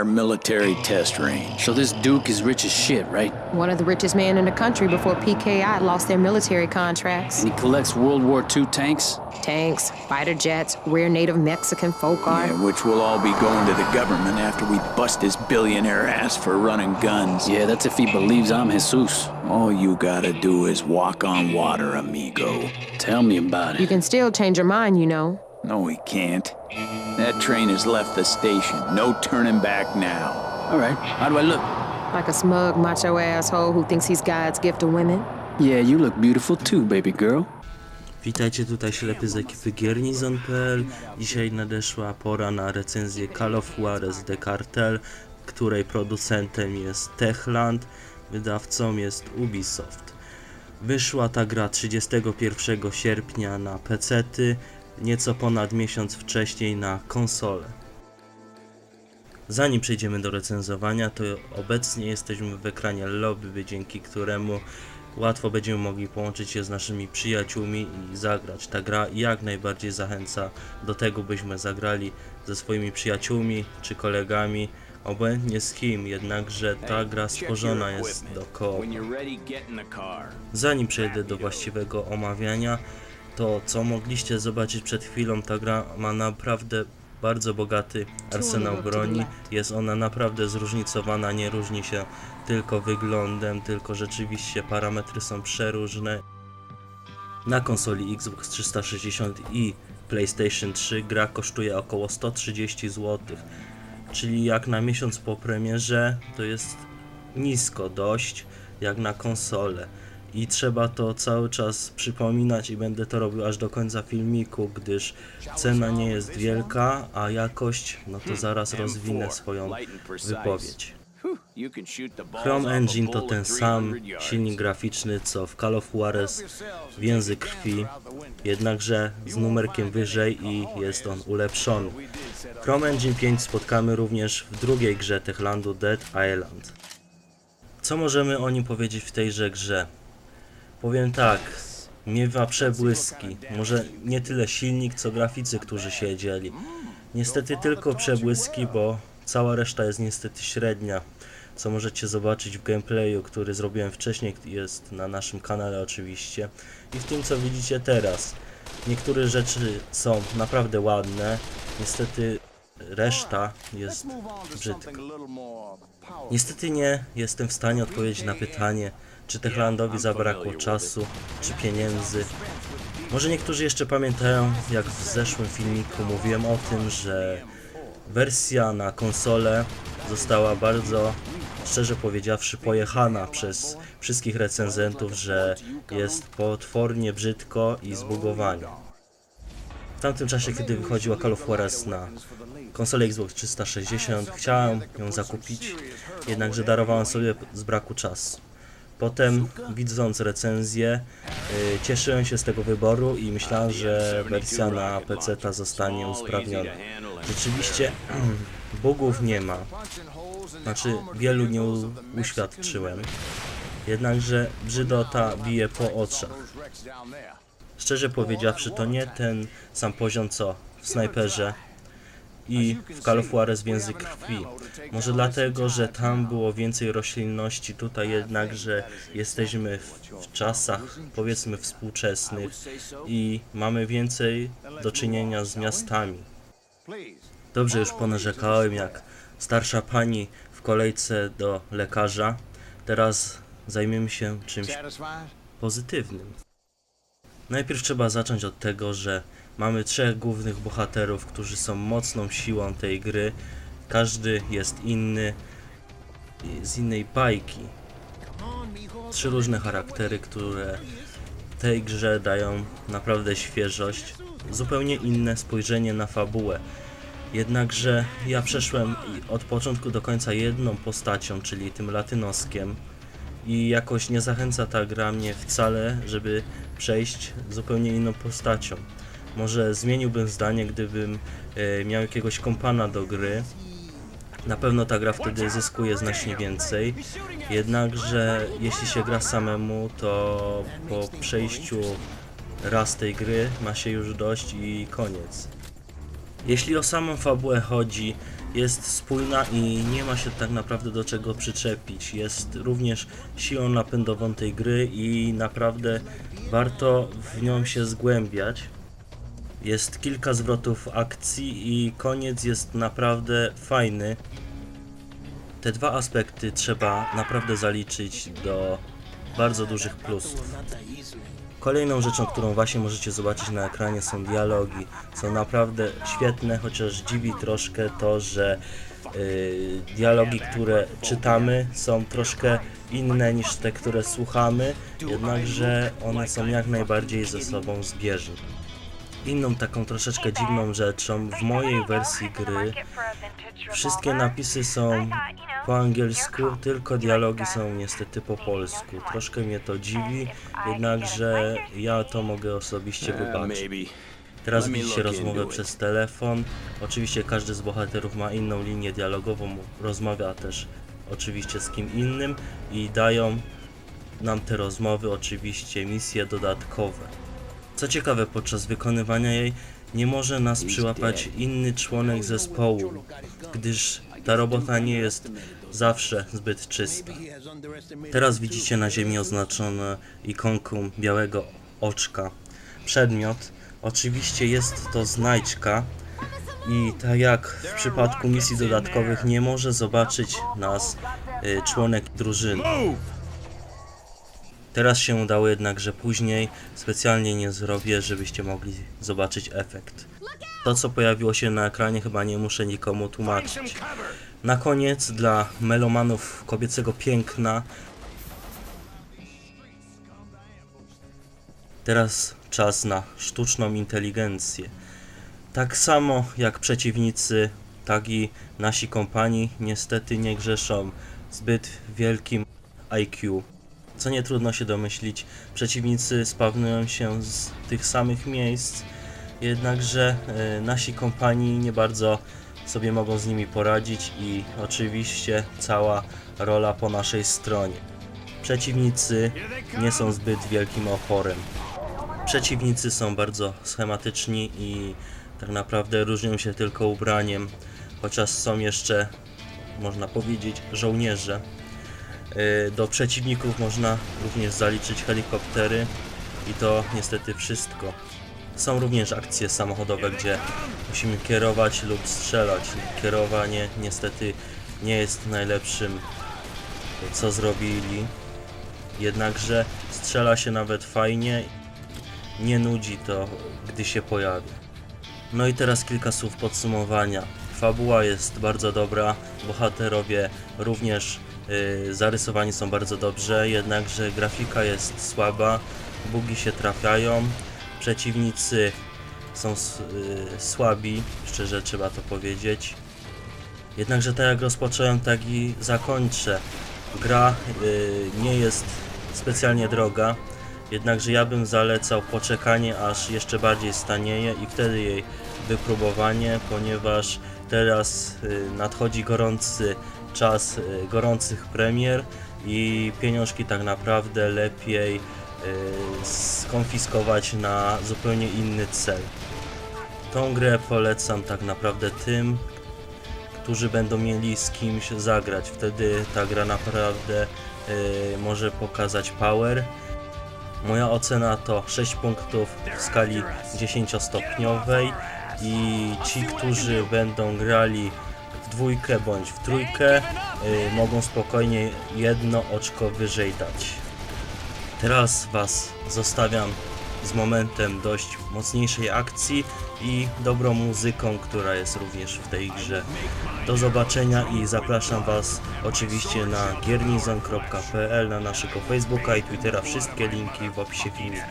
our military test range. So this Duke is rich as shit, right? One of the richest men in the country before PKI lost their military contracts. And he collects World War II tanks? Tanks, fighter jets, rare native Mexican folk art. Yeah, which will all be going to the government after we bust his billionaire ass for running guns. Yeah, that's if he believes I'm Jesus. All you gotta do is walk on water, amigo. Tell me about it. You can still change your mind, you know. No, he can't. That train has left the station. No turning back now. All right, how do I look? Like a smug macho asshole who thinks he's God's gift to women. Yeah, you look beautiful too, baby girl. Witajcie tutaj ślepy z ekipy Giernizon.pl Dzisiaj nadeszła pora na recenzję Call of Juarez The Cartel, której producentem jest Techland, wydawcą jest Ubisoft. Wyszła ta gra 31 sierpnia na PC-ty, nieco ponad miesiąc wcześniej na konsole. Zanim przejdziemy do recenzowania, to obecnie jesteśmy w ekranie lobby, dzięki któremu łatwo będziemy mogli połączyć się z naszymi przyjaciółmi i zagrać. Ta gra jak najbardziej zachęca do tego, byśmy zagrali ze swoimi przyjaciółmi czy kolegami, obojętnie z kim, jednakże ta gra stworzona jest do car. Zanim przejdę do właściwego omawiania, to co mogliście zobaczyć przed chwilą, ta gra ma naprawdę bardzo bogaty arsenał broni. Jest ona naprawdę zróżnicowana, nie różni się tylko wyglądem, tylko rzeczywiście parametry są przeróżne. Na konsoli Xbox 360 i PlayStation 3 gra kosztuje około 130 zł, czyli jak na miesiąc po premierze to jest nisko dość, jak na konsolę. I trzeba to cały czas przypominać i będę to robił aż do końca filmiku, gdyż cena nie jest wielka, a jakość, no to zaraz rozwinę swoją wypowiedź. Chrome Engine to ten sam 300 yards. silnik graficzny co w Call of Juarez Więzy Krwi, jednakże z numerkiem wyżej i jest on ulepszony. Chrome Engine 5 spotkamy również w drugiej grze Techlandu Dead Island. Co możemy o nim powiedzieć w tejże grze? Powiem tak, miewa przebłyski, może nie tyle silnik co graficy, którzy siedzieli. Niestety tylko przebłyski, bo cała reszta jest niestety średnia co możecie zobaczyć w gameplayu, który zrobiłem wcześniej, jest na naszym kanale oczywiście i w tym co widzicie teraz. Niektóre rzeczy są naprawdę ładne, niestety reszta jest brzydka. Niestety nie jestem w stanie odpowiedzieć na pytanie, czy Techlandowi zabrakło czasu, czy pieniędzy. Może niektórzy jeszcze pamiętają, jak w zeszłym filmiku mówiłem o tym, że wersja na konsolę została bardzo, szczerze powiedziawszy, pojechana przez wszystkich recenzentów, że jest potwornie brzydko i zbugowanie. W tamtym czasie, kiedy wychodziła Call of Juarez na konsolę Xbox 360, chciałem ją zakupić, jednakże darowałem sobie z braku czasu. Potem, widząc recenzję, y, cieszyłem się z tego wyboru i myślałem, że wersja na PC ta zostanie usprawniona. Rzeczywiście bugów nie ma. Znaczy wielu nie uświadczyłem. Jednakże brzydota bije po oczach. Szczerze powiedziawszy, to nie ten sam poziom co w snajperze i w Call of więzy krwi. Może dlatego, że tam było więcej roślinności, tutaj jednakże jesteśmy w, w czasach powiedzmy współczesnych i mamy więcej do czynienia z miastami. Dobrze już ponarzekałem jak starsza pani w kolejce do lekarza. Teraz zajmiemy się czymś pozytywnym. Najpierw trzeba zacząć od tego, że mamy trzech głównych bohaterów, którzy są mocną siłą tej gry. Każdy jest inny, z innej bajki. Trzy różne charaktery, które tej grze dają naprawdę świeżość, zupełnie inne spojrzenie na fabułę. Jednakże ja przeszłem od początku do końca jedną postacią, czyli tym latynoskiem i jakoś nie zachęca ta gra mnie wcale, żeby przejść zupełnie inną postacią. Może zmieniłbym zdanie, gdybym e, miał jakiegoś kompana do gry. Na pewno ta gra wtedy zyskuje znacznie więcej. Jednakże jeśli się gra samemu, to po przejściu raz tej gry ma się już dość i koniec. Jeśli o samą fabułę chodzi, jest spójna i nie ma się tak naprawdę do czego przyczepić. Jest również siłą napędową tej gry i naprawdę warto w nią się zgłębiać. Jest kilka zwrotów akcji i koniec jest naprawdę fajny. Te dwa aspekty trzeba naprawdę zaliczyć do bardzo dużych plusów. Kolejną rzeczą, którą właśnie możecie zobaczyć na ekranie są dialogi. Są naprawdę świetne, chociaż dziwi troszkę to, że yy, dialogi, które czytamy są troszkę inne niż te, które słuchamy, jednakże one są jak najbardziej ze sobą zbieżne. Inną taką troszeczkę dziwną rzeczą w mojej wersji gry wszystkie napisy są po angielsku, tylko dialogi są niestety po polsku. Troszkę mnie to dziwi, jednakże ja to mogę osobiście Uh, wybaczyć. Teraz widzicie rozmowę przez telefon. Oczywiście każdy z bohaterów ma inną linię dialogową, rozmawia też oczywiście z kim innym i dają nam te rozmowy oczywiście misje dodatkowe. Co ciekawe, podczas wykonywania jej nie może nas przyłapać inny członek zespołu, gdyż ta robota nie jest zawsze zbyt czysta. Teraz widzicie na ziemi oznaczone ikonką białego oczka. Przedmiot, oczywiście jest to znajdźka i tak jak w przypadku misji dodatkowych nie może zobaczyć nas y, członek drużyny. Teraz się udało jednak, że później specjalnie nie zrobię, żebyście mogli zobaczyć efekt. To co pojawiło się na ekranie chyba nie muszę nikomu tłumaczyć. Na koniec dla melomanów kobiecego piękna Teraz czas na sztuczną inteligencję. Tak samo jak przeciwnicy, tak i nasi kompani niestety nie grzeszą zbyt wielkim IQ. Co nie trudno się domyślić, przeciwnicy spawnują się z tych samych miejsc, jednakże e, nasi kompani nie bardzo sobie mogą z nimi poradzić i oczywiście cała rola po naszej stronie. Przeciwnicy nie są zbyt wielkim oporem. Przeciwnicy są bardzo schematyczni i tak naprawdę różnią się tylko ubraniem, chociaż są jeszcze, można powiedzieć, żołnierze. Yy, Do przeciwników można również zaliczyć helikoptery i to niestety wszystko. Są również akcje samochodowe, gdzie musimy kierować lub strzelać. Kierowanie niestety nie jest najlepszym, co zrobili. Jednakże strzela się nawet fajnie nie nudzi to, gdy się pojawia. No i teraz kilka słów podsumowania. Fabuła jest bardzo dobra, bohaterowie również y, zarysowani są bardzo dobrze, jednakże grafika jest słaba, bugi się trafiają, przeciwnicy są y, słabi, szczerze trzeba to powiedzieć. Jednakże tak jak rozpocząłem, tak i zakończę. Gra y, nie jest specjalnie droga, jednakże ja bym zalecał poczekanie aż jeszcze bardziej stanieje i wtedy jej wypróbowanie, ponieważ teraz y, nadchodzi gorący czas y, gorących premier i pieniążki tak naprawdę lepiej y, skonfiskować na zupełnie inny cel. Tą grę polecam tak naprawdę tym, którzy będą mieli z kimś zagrać. Wtedy ta gra naprawdę y, może pokazać power. Moja ocena to 6 punktów w skali 10-stopniowej i ci, którzy będą grali w dwójkę bądź w trójkę, y, mogą spokojnie jedno oczko wyżej dać. Teraz Was zostawiam z momentem dość mocniejszej akcji i dobrą muzyką, która jest również w tej grze. Do zobaczenia i zapraszam Was oczywiście na giermizon.pl, na naszego Facebooka i Twittera. Wszystkie linki w opisie filmiku.